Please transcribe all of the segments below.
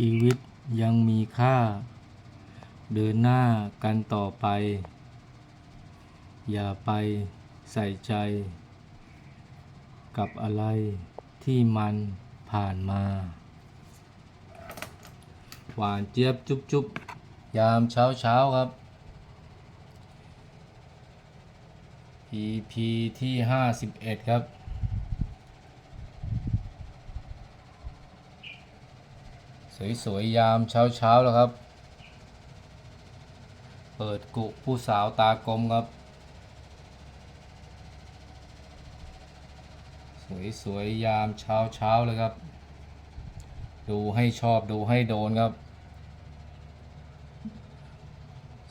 ชีวิตยังมีค่า เดินหน้ากันต่อไป อย่าไปใส่ใจ กับอะไรที่มันผ่านมา หวานเจี๊ยบจุ๊บจุ๊บยามเช้าเช้าๆครับ EP ที่ห้าสิบเอ็ดครับ สวยๆยามเช้าเช้าๆแล้วครับ เปิดกุผู้สาวตากลมครับ สวยๆยามเช้าเช้าๆเลยครับ ดูให้ชอบดูให้โดนครับ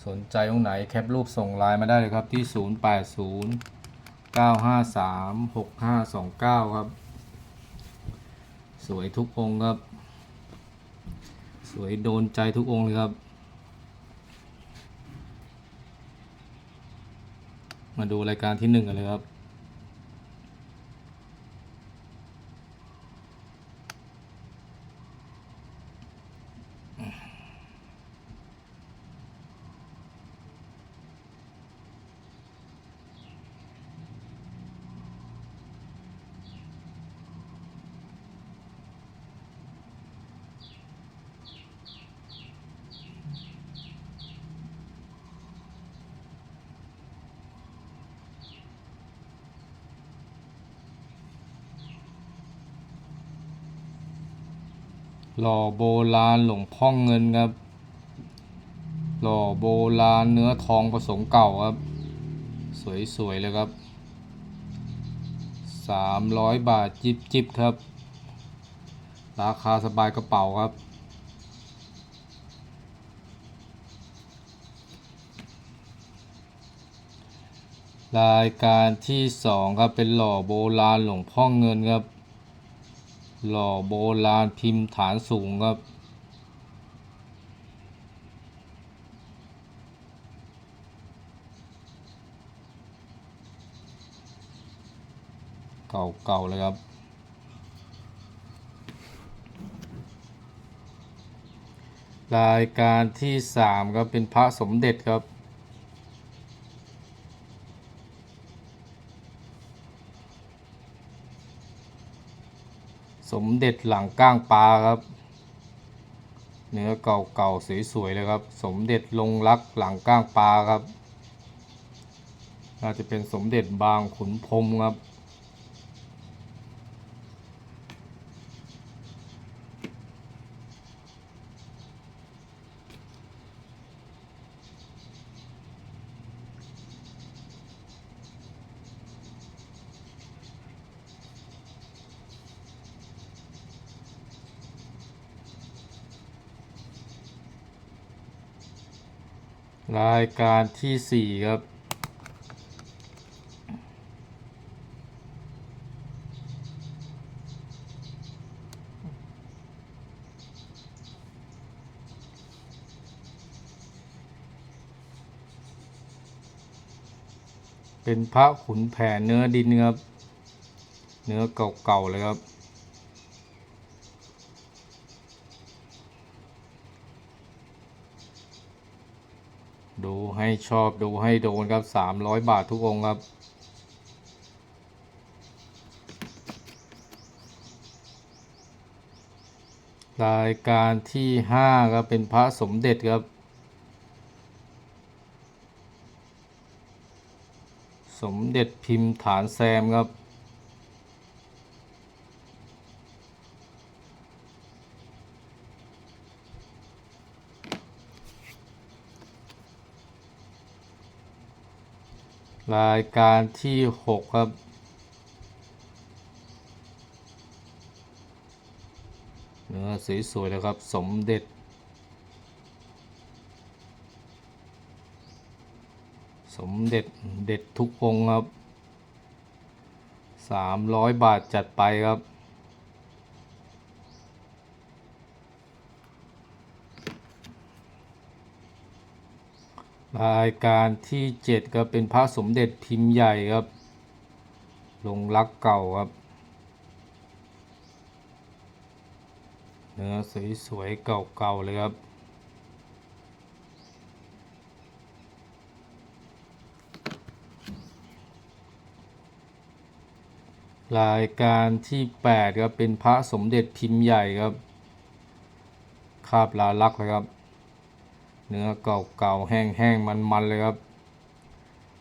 สนใจตรงไหนแคปรูปส่งไลน์มาได้เลยครับที่ 080 953 6529 ครับ สวยทุกองครับ สวยโดนใจทุกองค์เลยครับ มาดูรายการที่หนึ่งกันเลยครับ หล่อโบราณหลวงพ่องเงินครับ หล่อโบราณเนื้อทองผสมเก่าครับ สวยๆเลยครับสามร้อยบาทจิบจิบครับ ราคาสบายกระเป๋าครับ รายการที่สองครับเป็นหล่อโบราณหลวงพ่อเงินครับ หล่อโบราณพิมพ์ฐานสูงครับ เก่าๆเลยครับรายการที่สามครับ เป็นพระสมเด็จครับ มเด็จหลังก้างปลาครับ เนื้อเก่าๆสวยๆเลยครับ สมเด็จลงรักหลังก้างปลาครับน่าจะเป็นสมเด็จบางขุนพรมครับ รายการที่สี่ครับ เป็นพระขุนแผนเนื้อดินครับ เนื้อเก่าๆเลยครับ ดู ให้ชอบดูให้โดนครับสามร้อยบาททุกองครับ รายการที่ห้าครับเป็นพระสมเด็จครับ สมเด็จพิมพ์ฐานแซมครับ รายการที่หกครับ เนื้อสวยๆเลยครับ สมเด็จ สมเด็จเด็ดทุกองครับสามร้อยบาทจัดไปครับ รายการที่เจ็ดก็เป็นพระสมเด็จพิมพ์ใหญ่ครับลงรักเก่าครับ เนื้อสวยๆเก่าๆเลยครับ รายการที่ 8 ครับเป็นพระสมเด็จพิมพ์ใหญ่ครับ คาบลาลักษ์เลยครับ เนื้อเก่าๆแห้งๆมันๆเลยครับ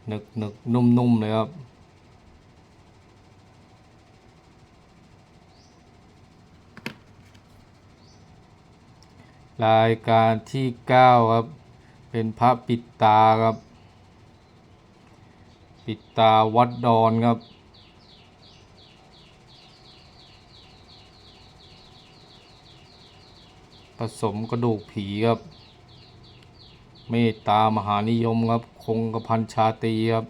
หนึกๆนุ่มๆเลยครับรายการที่9ครับ เป็นพระปิดตาครับ ปิดตาวัดดอนครับ ผสมกระดูกผีครับ เมตตามหานิยมครับ คงกระพันชาตรีครับ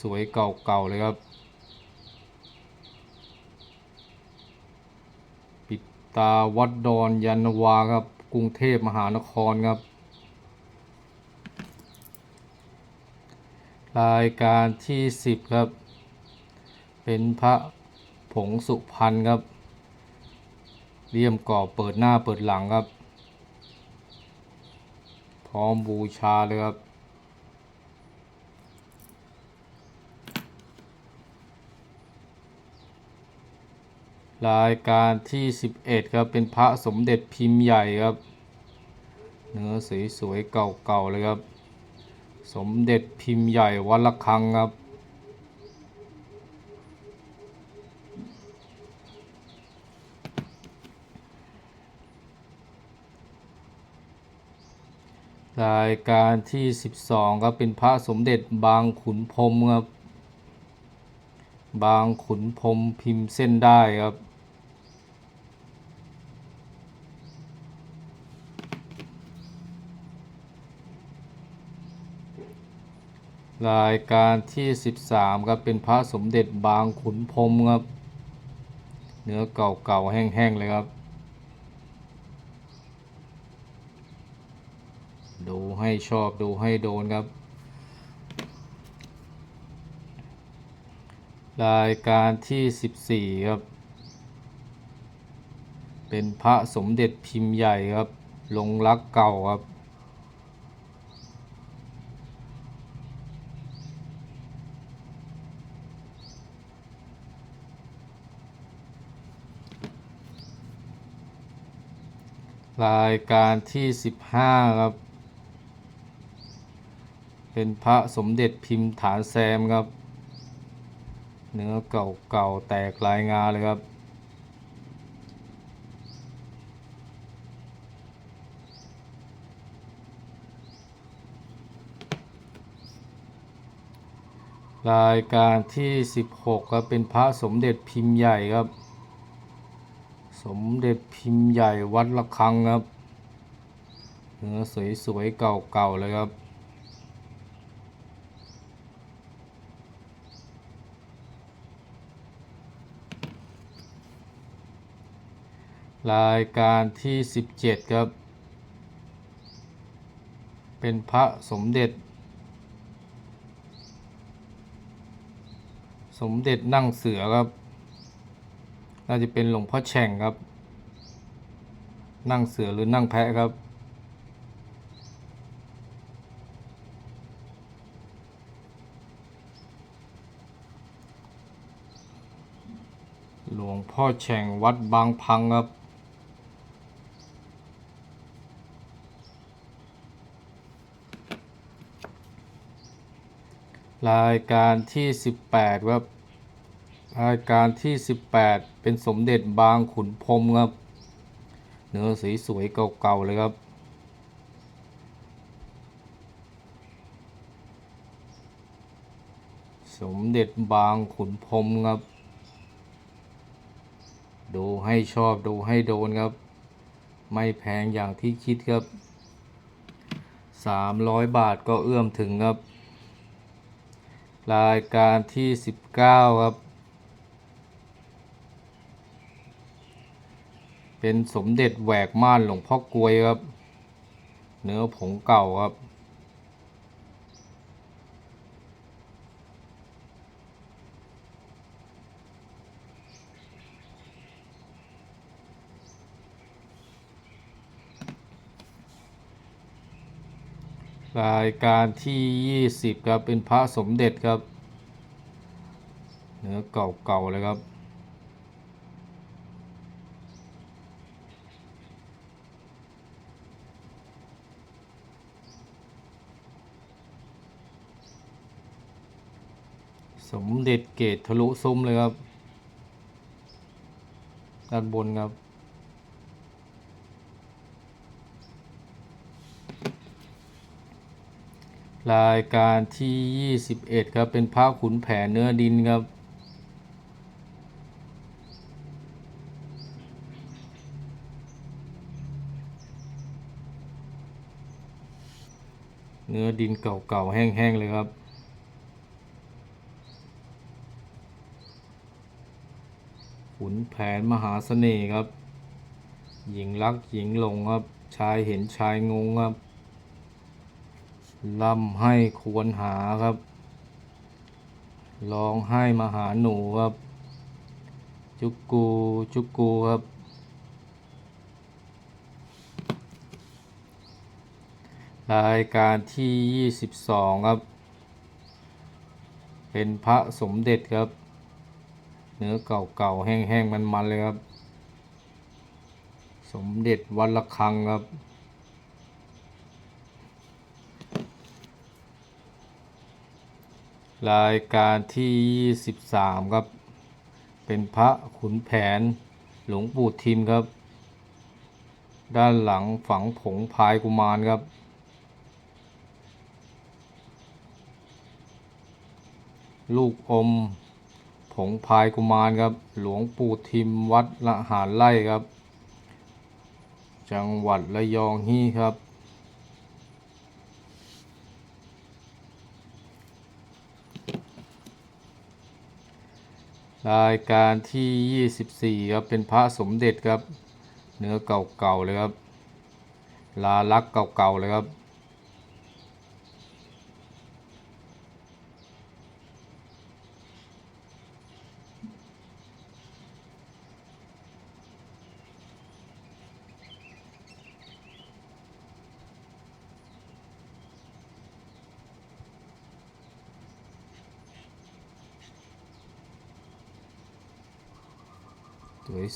สวยๆ เก่าๆ เลยครับ ปิดตาวัดดอนยันวาครับ กรุงเทพมหานครครับ รายการที่ 10 ครับ เป็นพระผงสุพรรณครับเลี่ยมกรอบเปิดหน้าเปิดหลังครับ ร้อมบูชาเลยครับรายการที่ 11 ครับ เป็นพระสมเด็จพิมพ์ใหญ่ครับ เนื้อสวยๆเก่าๆเลยครับ สมเด็จพิมพ์ใหญ่วัดละคังครับ รายการที่ 12ครับเป็นพระสมเด็จบางขุนพรมครับ บางขุนพรมพิมพ์เส้นได้ครับ รายการที่ 13ครับเป็นพระสมเด็จบางขุนพรมครับ เนื้อเก่าๆแห้งๆเลยครับ ดูให้ชอบดูให้โดนครับ รายการที่ 14 ครับ เป็นพระสมเด็จพิมพ์ใหญ่ครับ ลงรักเก่าครับรายการที่ 15 ครับ เป็นพระสมเด็จพิมพ์ฐานแซมครับ เนื้อเก่าๆแตกลายงาเลยครับ รายการที่ 16 ครับ เป็นพระสมเด็จพิมพ์ใหญ่ครับ สมเด็จพิมพ์ใหญ่วัดละคังครับ เนื้อสวยๆเก่าๆเลยครับ รายการที่ 17 ครับ เป็นพระสมเด็จ สมเด็จนั่งเสือครับ น่าจะเป็นหลวงพ่อแฉ่งครับ นั่งเสือหรือนั่งแพะครับ หลวงพ่อแฉ่งวัดบางพังครับ รายการที่ 18 ครับ รายการที่ 18 เป็นสมเด็จบางขุนพรมครับ เนื้อสีสวยเก่าๆเลยครับสมเด็จบางขุนพรมครับ ดูให้ชอบดูให้โดนครับ ไม่แพงอย่างที่คิดครับ 300 บาทก็เอื้อมถึงครับ รายการที่ 19 ครับ เป็นสมเด็จแหวกม่านหลวงพ่อกลวยครับ เนื้อผงเก่าครับ รายการที่ 20 ครับ เป็นพระสมเด็จครับ เนื้อเก่าๆเลยครับสมเด็จเกตทะลุซุ้มเลยครับ ด้านบนครับ รายการที่ 21 ครับ เป็นพระขุนแผนเนื้อดินครับ เนื้อดินเก่าๆ แห้งๆ เลยครับขุนแผนมหาเสน่ห์ครับ หญิงรักหญิงหลงครับ ชายเห็นชายงงครับ ล่ำให้ควรหาครับ ร้องไห้มาหาหนูครับ จุกกูจุกกูครับ รายการที่ 22 ครับ เป็นพระสมเด็จครับ เนื้อเก่าๆ แห้งๆ มันๆ เลยครับ สมเด็จวัดระฆังครับ รายการที่ 23 ครับ เป็นพระขุนแผนหลวงปู่ทิมครับ ด้านหลังฝังผงพายกุมารครับ ลูกอม ผงพายกุมารครับ หลวงปู่ทิมวัดละหารไร่ครับ จังหวัดระยองฮี่ครับ รายการที่ 24 ครับ เป็นพระสมเด็จครับ เนื้อเก่าๆเลยครับ ลาลักเก่าๆเลยครับ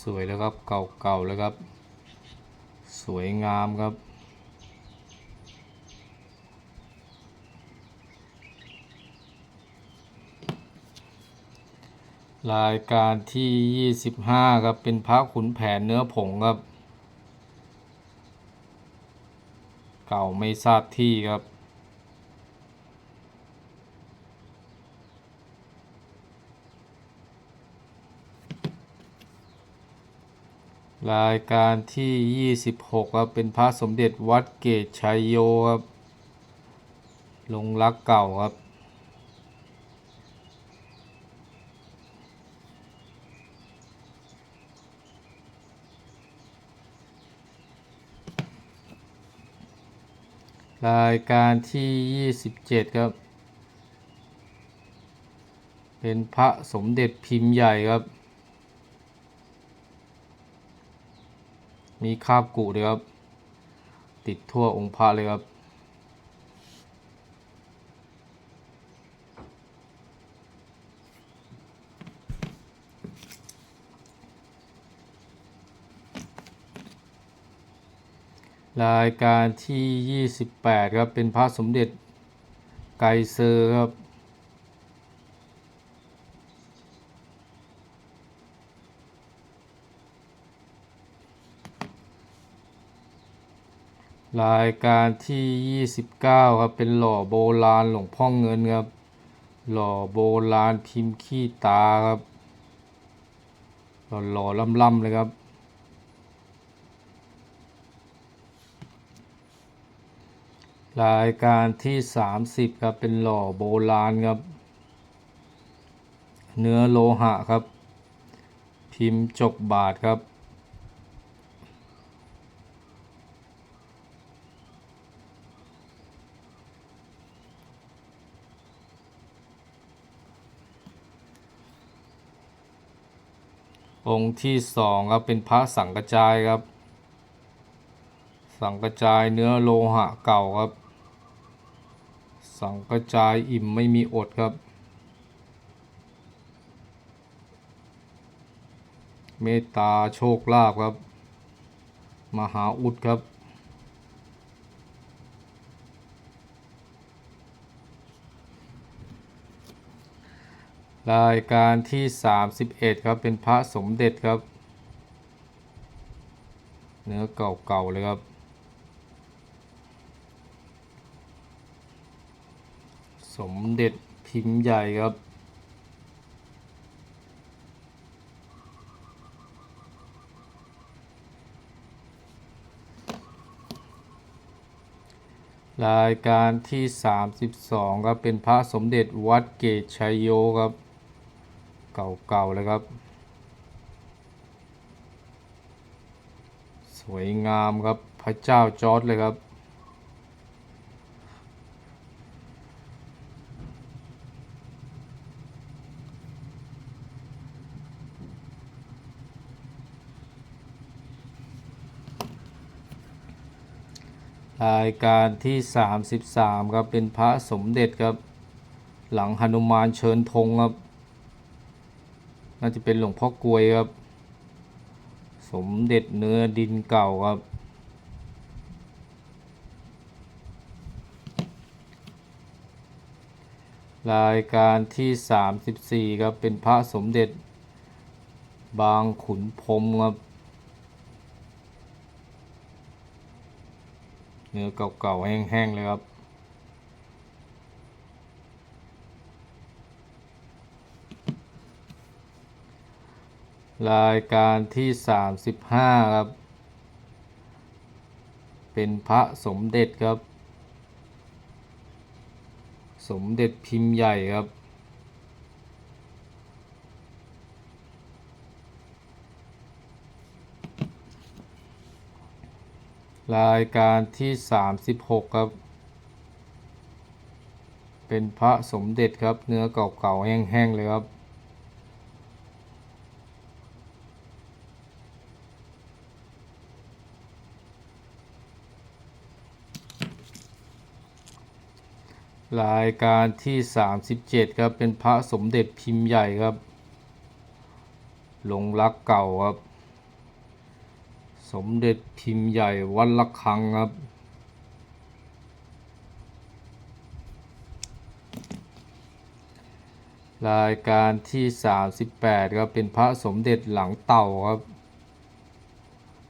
สวยๆแล้วครับเก่าๆแล้วครับ สวยงามครับรายการที่ 25 ครับ เป็นพระขุนแผนเนื้อผงครับ เก่าไม่ทราบที่ครับ รายการที่ 26 ครับ เป็นพระสมเด็จวัดเกตชัยโยครับ ลงรักเก่าครับ รายการที่ 27 ครับ เป็นพระสมเด็จพิมพ์ใหญ่ครับ มีคาบกุเลยครับ ติดทั่วองค์พระเลยครับ รายการที่ 28 ครับ เป็นพระสมเด็จไกเซอร์ครับ รายการที่ 29 ครับ เป็นหล่อโบราณหลวงพ่อเงินครับ หล่อโบราณพิมพ์ขี้ตาครับ หล่อๆล่ำๆเลยครับ รายการที่ 30 ครับ เป็นหล่อโบราณครับ เนื้อโลหะครับ พิมพ์จกบาทครับ องค์ที่สองครับเป็นพระสังกระจายครับ สังกระจายเนื้อโลหะเก่าครับ สังกระจายอิ่มไม่มีอดครับ เมตตาโชคลาภครับ มหาอุดครับ รายการที่ 31 ครับ เป็นพระสมเด็จครับ เนื้อเก่าๆเลยครับ สมเด็จพิมพ์ใหญ่ครับ รายการที่ 32 ครับ เป็นพระสมเด็จวัดเกตชัยโยครับ เก่าๆเลยครับ สวยงามครับพระเจ้าจอร์ดเลยครับรายการที่ 33 ครับ เป็นพระสมเด็จครับ หลังหนุมานเชิญธงครับ น่าจะเป็นหลวงพ่อกลวยครับ สมเด็จเนื้อดินเก่าครับ รายการที่ 34 ครับ เป็นพระสมเด็จ บางขุนพรมครับ เนื้อเก่าๆแห้งๆเลยครับ รายการที่ 35 ครับ เป็นพระสมเด็จครับ สมเด็จพิมพ์ใหญ่ครับ รายการที่ 36 ครับ เป็นพระสมเด็จครับ เนื้อเก่าๆแห้งๆเลยครับ รายการที่ 37 ครับ เป็นพระสมเด็จพิมพ์ใหญ่ครับ หลงรักเก่าครับ สมเด็จพิมพ์ใหญ่วัดละคังครับ รายการที่ 38 ครับ เป็นพระสมเด็จหลังเต่าครับ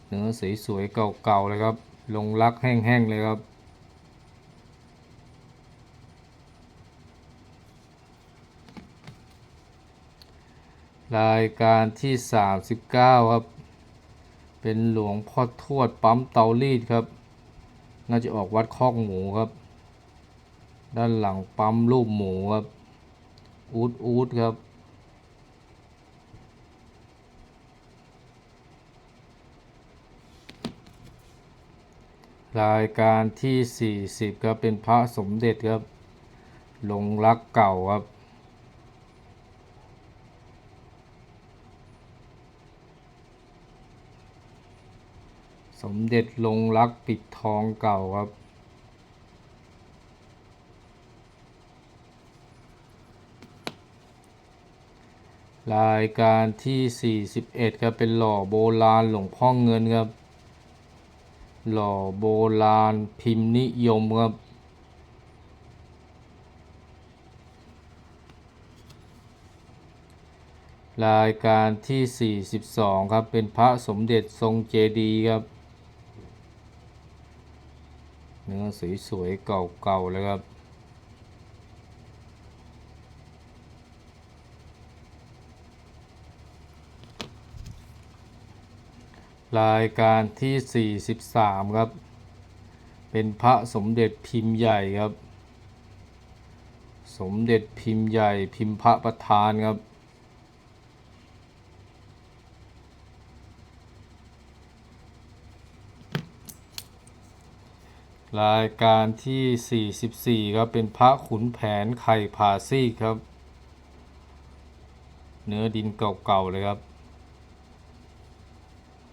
เนื้อสสวยๆเก่าๆเลยครับ ลงรักแห้งๆเลยครับ รายการที่ 39 ครับ เป็นหลวงพ่อทวดปั๊มเตารีดครับ น่าจะออกวัดคอกหมูครับ ด้านหลังปั๊มรูปหมูครับ อูดอูดครับรายการที่ 40 ครับ เป็นพระสมเด็จครับหลงรักเก่าครับ สมเด็จลงรักปิดทองเก่าครับ รายการที่ 41 ครับเป็นหล่อโบราณหลวงพ่อเงินครับ หล่อโบราณพิมพ์นิยมครับรายการที่ 42 ครับ เป็นพระสมเด็จทรงเจดีย์ครับ เนื้อสวยๆเก่าๆเลยครับรายการที่ 43 ครับ เป็นพระสมเด็จพิมพ์ใหญ่ครับ สมเด็จพิมพ์ใหญ่พิมพ์พระประธานครับ รายการที่ 44 ครับ เป็นพระขุนแผนไข่ผาซีกครับ เนื้อดินเก่าๆเลยครับ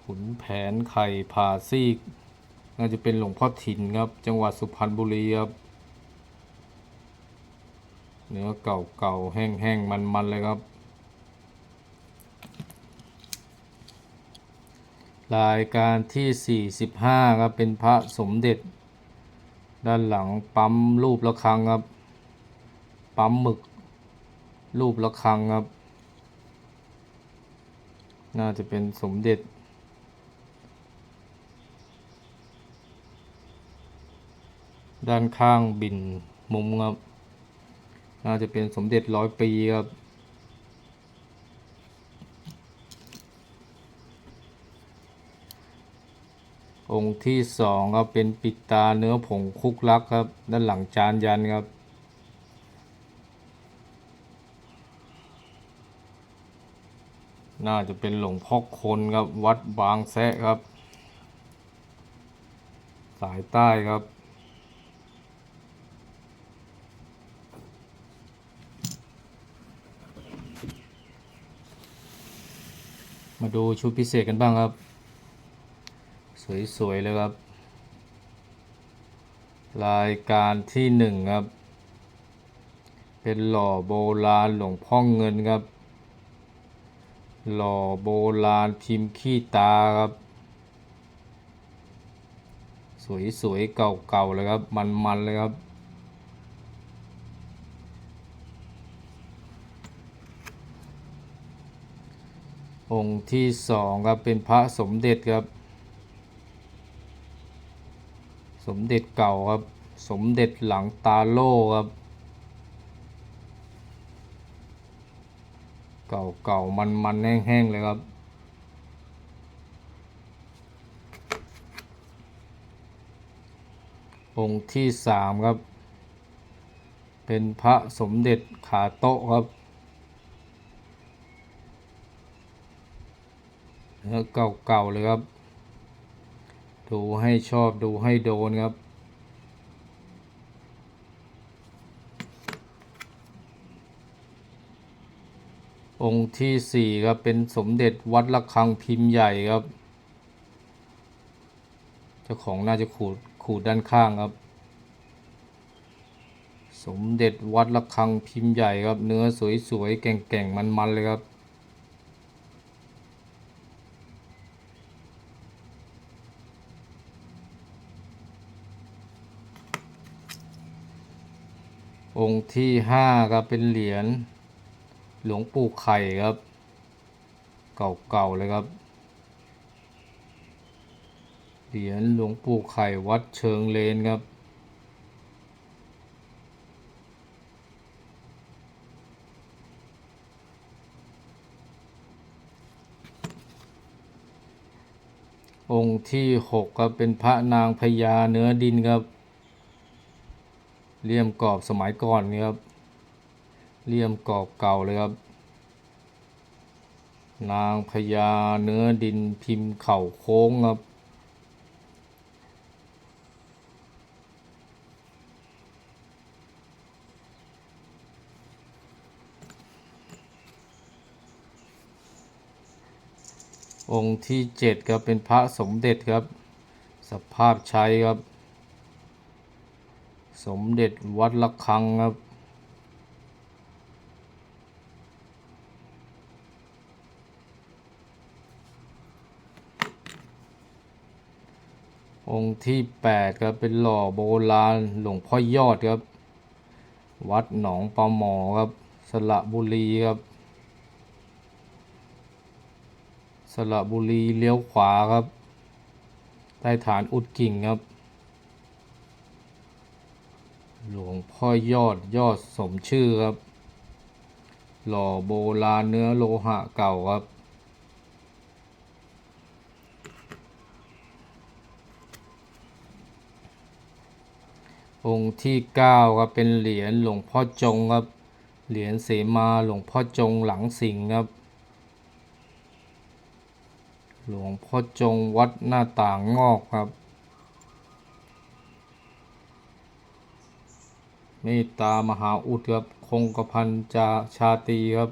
ขุนแผนไข่ผาซีกน่าจะเป็นหลวงพ่อถิ่นครับ จังหวัดสุพรรณบุรีครับ เนื้อเก่าๆแห้งๆมันๆเลยครับ รายการที่ 45 ครับ เป็นพระสมเด็จ ด้านหลังปั๊มรูประฆังครับ ปั๊มหมึก รูประฆังครับ น่าจะเป็นสมเด็จ ด้านข้างบินมุมครับ น่าจะเป็นสมเด็จร้อยปีครับ องค์ที่สองครับเป็นปิดตาเนื้อผงคุกลักครับ ด้านหลังจานยันครับ น่าจะเป็นหลวงพ่อคนครับ วัดบางแซะครับ สายใต้ครับมาดูชุดพิเศษกันบ้างครับ สวยๆเลยครับ รายการที่หนึ่งครับ เป็นหล่อโบราณหลวงพ่อเงินครับ หล่อโบราณพิมพ์ขี้ตาครับ สวยๆเก่าๆเลยครับ มันๆเลยครับองค์ที่สองครับเป็นพระสมเด็จครับ ส มเด็จเก่าครับ สมเด็จหลังตาโล่ครับ เก่าเก่ามันมันๆแห้งๆเลยครับองค์ที่สามครับ เป็นพระสมเด็จขาโต๊ะครับเนื้อเก่าๆเลยครับ ดูให้ชอบดูให้โดนครับ องค์ที่สี่ครับ เป็นสมเด็จวัดระฆังพิมพ์ใหญ่ครับ เจ้าของน่าจะขูดขูดด้านข้างครับ สมเด็จวัดระฆังพิมพ์ใหญ่ครับ เนื้อสวยๆ แก่งๆ มันๆ เลยครับ องค์ที่ห้าครับเป็นเหรียญหลวงปู่ไข่ครับ เก่าๆเลยครับ เหรียญหลวงปู่ไข่วัดเชิงเลนครับองค์ที่หกครับเป็นพระนางพญาเนื้อดินครับ เลี่ยมกรอบสมัยก่อนนี่ครับเลี่ยมกรอบเก่าเลยครับ นางพญาเนื้อดินพิมพ์เข่าโค้งครับองค์ที่เจ็ดครับ เป็นพระสมเด็จครับ สภาพใช้ครับ สมเด็จวัดระฆังครับ องค์ที่แปดครับ เป็นหล่อโบราณหลวงพ่อยอดครับ วัดหนองปลาหมอครับ สระบุรีครับ สระบุรีเลี้ยวขวาครับใต้ฐานอุดกิ่งครับ หลวงพ่อยอดยอดสมชื่อครับ หล่อโบราณเนื้อโลหะเก่าครับ องค์ที่เก้าครับเป็นเหรียญหลวงพ่อจงครับ เหรียญเสมาหลวงพ่อจงหลังสิงครับ หลวงพ่อจงวัดหน้าต่างงอกครับ เมตตามหาอุดครับคงกระพันจาชาตีครับ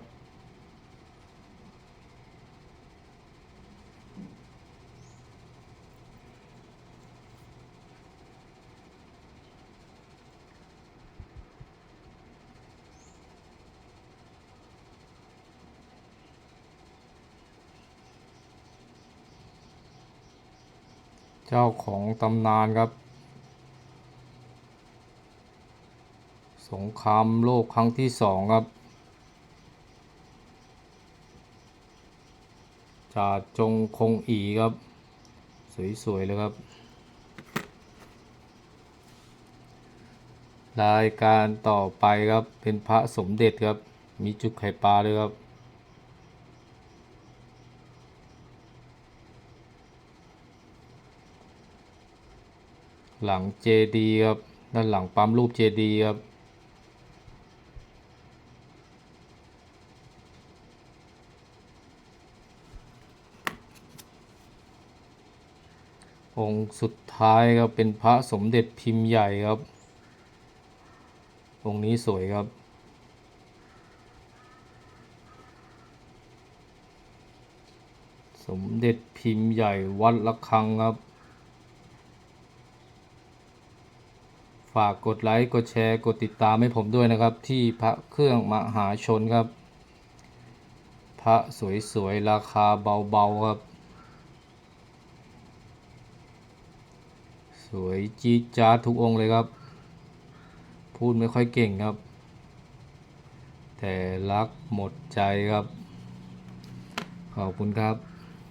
เจ้าของตำนานครับ งครามโลกครั้งที่สองครับ จ่าจงคงอีครับ สวย ๆ เลยครับ รายการต่อไปครับเป็นพระสมเด็จครับ มีจุกไข่ปลาด้วยครับหลังเจดีครับ ด้านหลังปั๊มรูปเจดีครับ องค์สุดท้ายครับเป็นพระสมเด็จพิมพ์ใหญ่ครับองค์นี้สวยครับ สมเด็จพิมพ์ใหญ่วัดละคังครับ ฝากกดไลค์ กดแชร์ กดติดตามให้ผมด้วยนะครับ ที่พระเครื่องมหาชนครับ พระสวยๆ ราคาเบาๆครับ สวยจี๊ดจ๊าดทุกองค์เลยครับ พูดไม่ค่อยเก่งครับ แต่รักหมดใจครับ ขอบคุณครับ